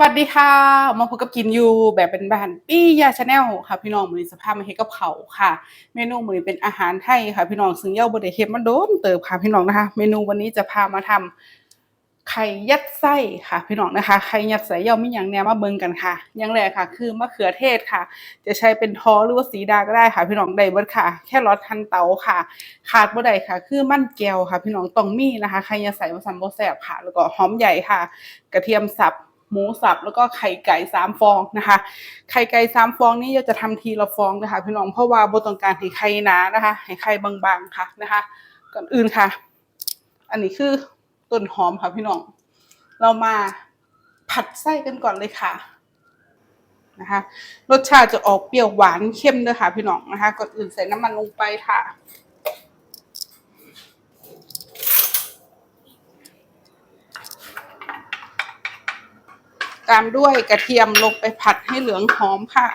วัสดีค่ะ มาพบกับกินยูแบบเป็นบ้านปี้ยาชาแนลค่ะ พี่น้องมือนี้สภาพมาเฮ็ดกับเขาค่ะ เมนูมือนี้เป็นอาหารไทยค่ะ พี่น้องซึ่งเย่าบดเฮ็ดมาโดนเติบค่ะพี่น้องนะคะ เมนูวันนี้จะพามาทำไข่ยัดไส้ค่ะ พี่น้องนะคะไข่ยัดไส้เย่ามีหยังแหนมาเบิ่งกันค่ะ อย่างแรกค่ะ คือมะเขือเทศค่ะ จะใช้เป็นทอหรือว่าสีดาก็ได้ค่ะ พี่น้องได้เบิดค่ะ แค่รอทันเตาค่ะ ขาดบ่ได้ค่ะ คือมันแก้วค่ะ พี่น้องต้องมีนะคะไข่ยัดไส้บ่ซันบ่แซ่บค่ะ แล้วก็หอมใหญ่ค่ะ กระเทียมสับ หมูสับแล้วก็ไข่ไก่สามฟองนะคะ ไข่ไก่สามฟองนี้เราจะทำทีละฟองนะคะพี่น้องเพราะว่าบต้องการให้ไข่หนานะคะให้ไข่บางๆค่ะนะคะ ก่อนอื่นค่ะ อันนี้คือต้นหอมค่ะพี่น้อง เรามาผัดไส้กันก่อนเลยค่ะนะคะ รสชาติจะออกเปรี้ยวหวานเข้มด้วยค่ะพี่น้องนะคะ ก่อนอื่นใส่น้ำมันลงไปค่ะ ตามด้วยกระเทียมลงไปผัดให้เหลืองหอมค่ะ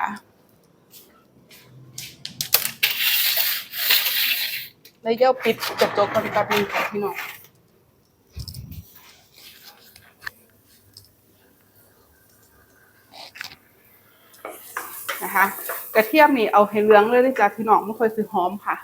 แล้วเย่าปิดกระจกก่อนแป๊บนึงค่ะพี่น้องนะคะ กระเทียมนี่เอาให้เหลืองเลยนะจ๊ะพี่น้องไม่ค่อยซื้อหอมค่ะ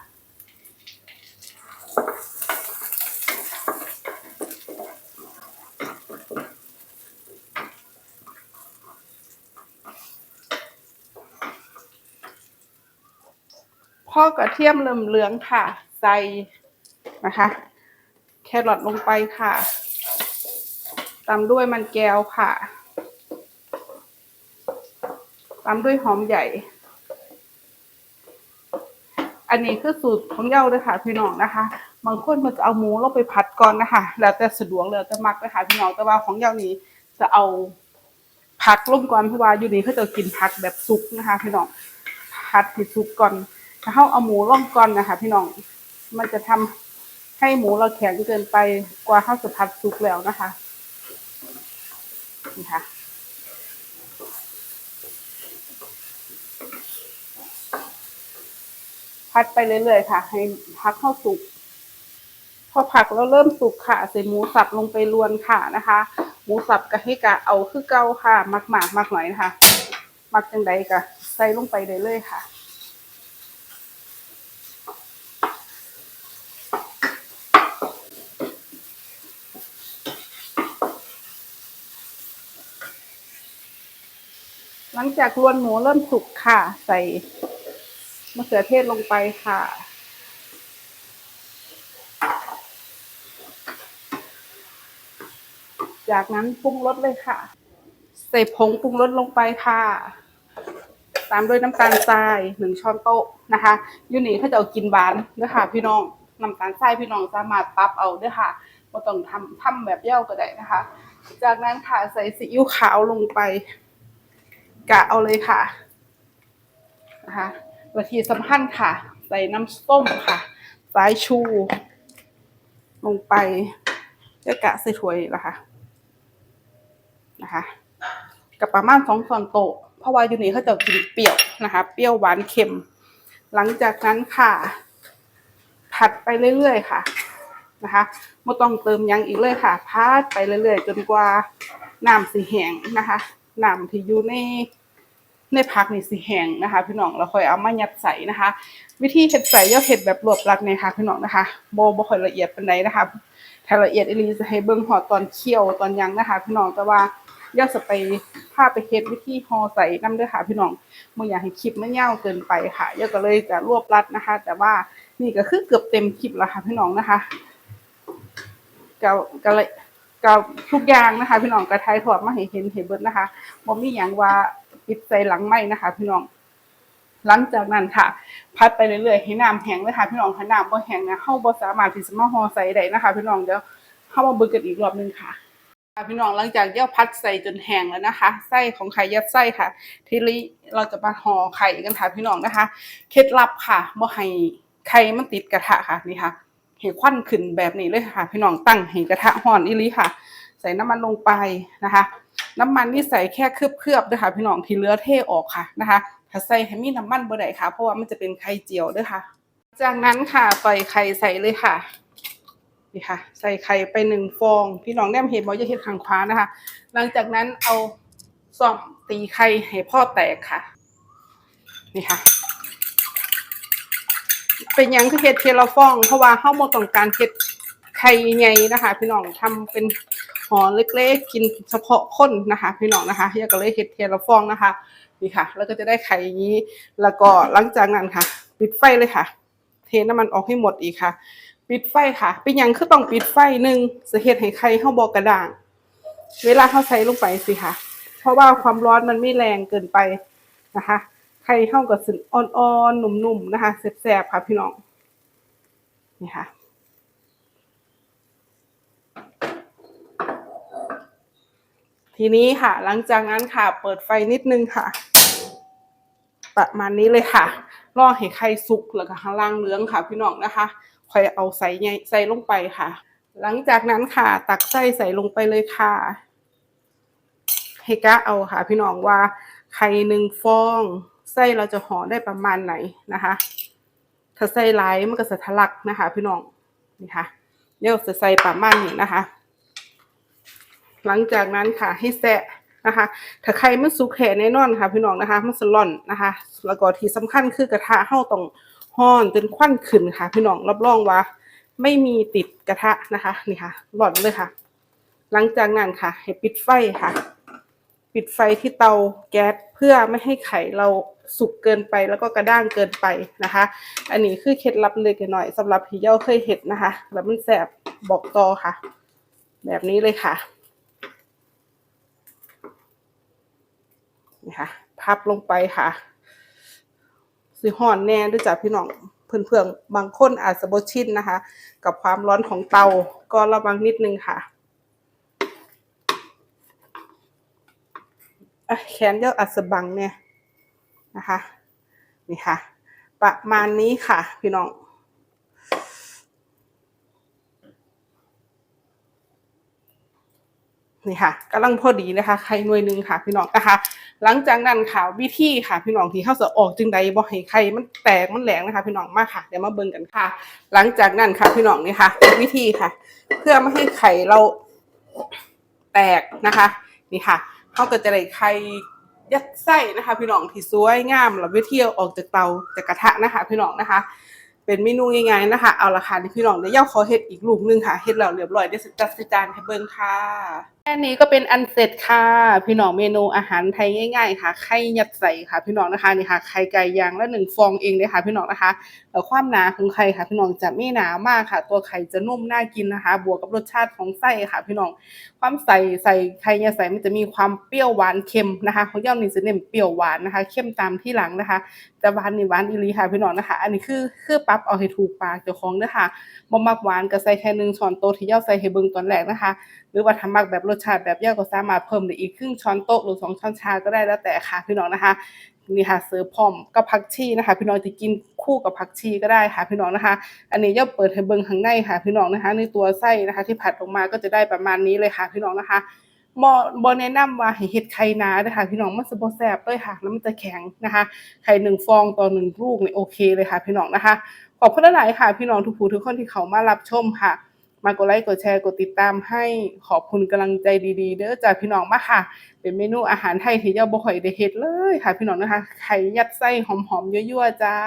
พอกระเทียมเหลืองค่ะ ใส่นะคะ แครอทลงไปค่ะตามด้วยมันแก้วค่ะตามด้วยหอมใหญ่ อันนี้คือสูตรของเย้าเลยค่ะพี่น้องนะคะ บางคนมันจะเอาหมูลงไปผัดก่อนนะคะ แล้วแต่สะดวกแล้วแต่มักนะคะพี่น้อง แต่ว่าของเย้านี้จะเอาผักลงก่อนเพราะว่าอยู่นี่เขาจะกินผักแบบสุกนะคะ พี่น้อง ผัดให้สุกก่อน ถ้าเขาเอาหมูล่องก่อนนะคะ พี่น้อง มันจะทำให้หมูเราแข็งเกินไปกว่าข้าวสุผัดสุกแล้วนะคะนี่ค่ะพัดไปเรื่อยๆค่ะ ให้พักข้าวสุกพอผักแล้วเริ่มสุกค่ะใส่หมูสับลงไปรวนค่ะนะคะ หมูสับกะให้กะเอาคือเก่าค่ะ มักหมากมักหน่อยนะคะมักจังใดกะใส่ลงไปได้เลยค่ะ หลังจากรวนหมูเริ่มสุกค่ะ ใส่มะเขือเทศลงไปค่ะจากนั้นปรุงรสเลยค่ะ ใส่ผงปรุงรสลงไปค่ะ ตามด้วยน้ำตาลทรายหนึ่งช้อนโต๊ะนะคะยูนี่เขาจะเอากินหวานเด้อค่ะ พี่น้องน้ำตาลทรายพี่น้องสามารถปรับเอาเด้อค่ะไม่ต้องทำทำแบบเย่าก็ได้นะคะ จากนั้นค่ะใส่ซีอิ๊วขาวลงไป กะเอาเลยค่ะนะคะและที่สำคัญค่ะ ใส่น้ำส้มค่ะสายชู ลงไปจะกะใส่ถ้วยละคะนะคะกับประมาณสองช้อนโต๊ะเพราะว่าอยู่นี่เขาจะกินเปรี้ยวนะคะ เปรี้ยวหวานเค็ม หลังจากนั้นค่ะ ผัดไปเรื่อยๆค่ะนะคะไม่ต้องเติมยังอีกเลยค่ะพัดไปเรื่อยๆ จนกว่าน้ำสีแห้งนะคะ น้ำที่อยู่ในในผักนี่สีแห้งนะคะ พี่น้องเราค่อยเอามายัดใส่นะคะ วิธีเห็ดใส่ย่อเห็ดแบบรวบรัดเนี่ยค่ะพี่น้องนะคะโบบ่ค่อยละเอียดปานใดนะคะถ้าละเอียดอีลีจะให้เบิ่งหอดตอนเคี่ยวตอนยังนะคะ พี่น้องแต่ว่าย่าจะไปพาไปเฮ็ดวิธีห่อใส่น้ำด้อค่ะ พี่น้องบ่อยากให้คลิปมันยาวเกินไปค่ะย่าก็เลยจะรวบรัดนะคะ แต่ว่านี่ก็คือเกือบเต็มคลิปแล้วค่ะ พี่น้องนะคะก็ก็เลย ก็ทุกอย่างนะคะ พี่น้องกระทายถอดมาให้เห็นเห็นเบิดนะคะบ่มีหยังว่าปิดใส่หลังไม้นะคะ พี่น้อง หลังจากนั้นค่ะ พัดไปเรื่อยๆให้น้ำแห้งเลยค่ะ พี่น้องถ้าน้ำบ่แห้งนะเฮาบ่สามารถที่จะมาห่อใส่ได้นะคะ พี่น้องเดี๋ยวเฮามาเบิ่งกันอีกรอบนึงค่ะพี่น้องหลังจากเย่าพัดใส่จนแห้งแล้วนะคะไส้ของไข่ยัดไส้ค่ะ ทีนี้เราจะมาห่อไข่กันค่ะพี่น้องนะคะ เคล็ดลับค่ะบ่ให้ไข่มันติดกระทะค่ะนี่ค่ะ ให้ควันขึ้นแบบนี้เลยค่ะ พี่น้องตั้งให้กระทะห่อนอีลีค่ะ ใส่น้ำมันลงไปนะคะ น้ำมันนี่ใส่แค่เคลือบๆด้วยค่ะ พี่น้องที่เหลือเทออกค่ะนะคะถ้าใส่ให้มีน้ำมันบ่ได้ค่ะ เพราะว่ามันจะเป็นไข่เจียวด้วยค่ะ จากนั้นค่ะปล่ไข่ใส่เลยค่ะนี่ค่ะ ใส่ไข่ไปหนึ่งฟอง พี่น้องแนมเห็นบอจะเห็นขางขวานะคะ หลังจากนั้นเอาซ่อมตีไข่ให้พ่อแตกค่ะ นี่ค่ะ เป็นยังคือเฮ็ดเทละฟอง เพราะว่าเฮาบ่ต้องการเฮ็ดไข่ใหญ่นะคะ พี่น้องทำเป็นห่อเล็กๆ กินเฉพาะคนนะคะ พี่น้องนะคะอยากก็เลยเฮ็ดเทละฟองนะคะนี่ค่ะ แล้วก็จะได้ไข่อย่างนี้ แล้วก็หลังจากนั้นค่ะ ปิดไฟเลยค่ะ เทน้ำมันออกให้หมดอีกค่ะ ปิดไฟค่ะ เป็นยังคือต้องปิดไฟหนึ่งจะเฮ็ดให้ไข่เฮาบ่กระด้าง เวลาเขาใส่ลงไปสิค่ะ เพราะว่าความร้อนมันไม่แรงเกินไปนะคะ ไข่เฮาก็สึนอ่อนๆ หนุ่มๆ นะคะแซ่บๆ ค่ะพี่น้อง นี่ค่ะ ทีนี้ค่ะ หลังจากนั้นค่ะ เปิดไฟนิดนึงค่ะ ประมาณนี้เลยค่ะ รอให้ไข่สุกแล้วก็ข้างล่างเหลืองค่ะ พี่น้องนะคะค่อยเอาใส่ใหญ่ใส่ลงไปค่ะ หลังจากนั้นค่ะ ตักไส้ใส่ลงไปเลยค่ะให้กะเอาค่ะ พี่น้องว่าไข่หนึ่งฟอง ไส้เราจะห่อได้ประมาณไหนนะคะ ถ้าไส้หลายมันก็จะทะลักนะคะ พี่น้องนี่ค่ะเดี๋ยวจะใส่ประมาณนี้นะคะ หลังจากนั้นค่ะให้แซะนะคะ ถ้าไข่มันสุกแห่แน่นอนค่ะ พี่น้องนะคะ มันสล่อนนะคะ แล้วก็ที่สำคัญคือกระทะเฮาต้องฮ้อนจนควันขึ้นค่ะ พี่น้องรับรองว่า ไม่มีติดกระทะนะคะนี่ค่ะหล่อนเลยค่ะ หลังจากนั้นค่ะ ให้ปิดไฟค่ะ ปิดไฟที่เตาแก๊สเพื่อไม่ให้ไข่เรา สุกเกินไปแล้วก็กระด้างเกินไปนะคะ อันนี้คือเคล็ดลับเล็กน้อยสำหรับที่เย้าเคยเห็ดนะคะ แล้วมันแสบบอกต่อค่ะ แบบนี้เลยค่ะนี่ค่ะพับลงไปค่ะสีห่อนแน่ด้วยจ้ะพี่น้องเพื่อนๆบางคนอาจจะบชินนะคะ กับความร้อนของเตาก็ระวังนิดนึงค่ะแขนเยอะอาจจะบังเนี่ย นะคะ นี่ค่ะ ประมาณนี้ค่ะ พี่น้องนี่ค่ะกำลังพอดีนะคะ ไข่หน่วยหนึ่งค่ะ พี่น้องนะคะ หลังจากนั้นค่ะวิธีค่ะ พี่น้องที่เข้าจะออกจึงใดบ่ให้ไข่มันแตกมันแหลงนะคะ พี่น้องมากค่ะเดี๋ยวมาเบิ่งกันค่ะ หลังจากนั้นค่ะพี่น้องนี่ค่ะ วิธีค่ะ เพื่อไม่ให้ไข่เราแตกนะคะ นี่ค่ะเขาก็จะได้ไข่ ยัดไส้นะคะ พี่น้องที่สวยงามเราไปเที่ยวออกจากเตาจากกระทะนะคะ พี่น้องนะคะ เป็นเมนูง่ายๆนะคะ เอาละค่ะนี่พี่น้องเดี๋ยวเย่าขอเฮ็ดอีกลูกหนึงค่ะเฮ็ดแล้วเรียบร้อยเดี๋ยวจัดจานให้เบิ่งค่ะ แค่นี้ก็เป็นอันเสร็จค่ะ พี่น้องเมนูอาหารไทยง่ายๆ ค่ะไข่ยัดใส่ค่ะ พี่น้องนะคะนี่ค่ะไข่ไก่ยางละหนึ่งฟองเองเลยค่ะ พี่น้องนะคะแล้วความหนาของไข่ค่ะ พี่น้องจะไม่หนามากค่ะ ตัวไข่จะนุ่มน่ากินนะคะ บวกกับรสชาติของไส้ค่ะ พี่น้องความใส่ใส่ไข่ยัดใส่มันจะมีความเปรี้ยวหวานเค็มนะคะของย่อมนี่จะเน้นเปรี้ยวหวานนะคะเข้มตามที่หลังนะคะแต่หวานนี่หวานอีหลีค่ะ พี่น้องนะคะ อันนี้คือคือปรับเอาให้ถูกปากเจ้าของเด้อค่ะบ่มักหวานก็ใส่แค่หนึ่งช้อนโต๊ะที่ย่าใส่ให้เบิ่งตอนแรกนะคะ หรือว่าถ้ามักแบบรสชาติแบบเย่าก็สามารถเพิ่มได้อีกครึ่งช้อนโต๊ะหรือสองช้อนชาก็ได้แล้วแต่ค่ะพี่น้องนะคะนี่ค่ะเสิร์ฟพร้อมกับผักชีนะคะ พี่น้องจะกินคู่กับผักชีก็ได้ค่ะพี่น้องนะคะ อันนี้เย่าเปิดให้เบิ่งข้างในค่ะ พี่น้องนะคะ ในตัวไส้นะคะ ที่ผัดออกมาก็จะได้ประมาณนี้เลยค่ะ พี่น้องนะคะบ่บ่แนะนำว่าให้เฮ็ดไข่นาเด้อค่ะ พี่น้องมันสบแซ่บเลยค่ะ แล้วมันจะแข็งนะคะ ไข่หนึ่งฟองต่อหนึ่งลูกนี่โอเคเลยค่ะ พี่น้องนะคะ ขอบคุณหลายค่ะ พี่น้องทุกผู้ทุกคนที่เขามารับชมค่ะ มากดไลค์กดแชร์กดติดตามให้ขอบคุณกำลังใจดีๆ เด้อจากพี่น้องมาค่ะ เป็นเมนูอาหารไทยที่เจ้าบ่ค่อยได้เฮ็ดเลยค่ะ พี่น้องนะคะไข่ยัดไส้หอมๆยั่วๆจ้า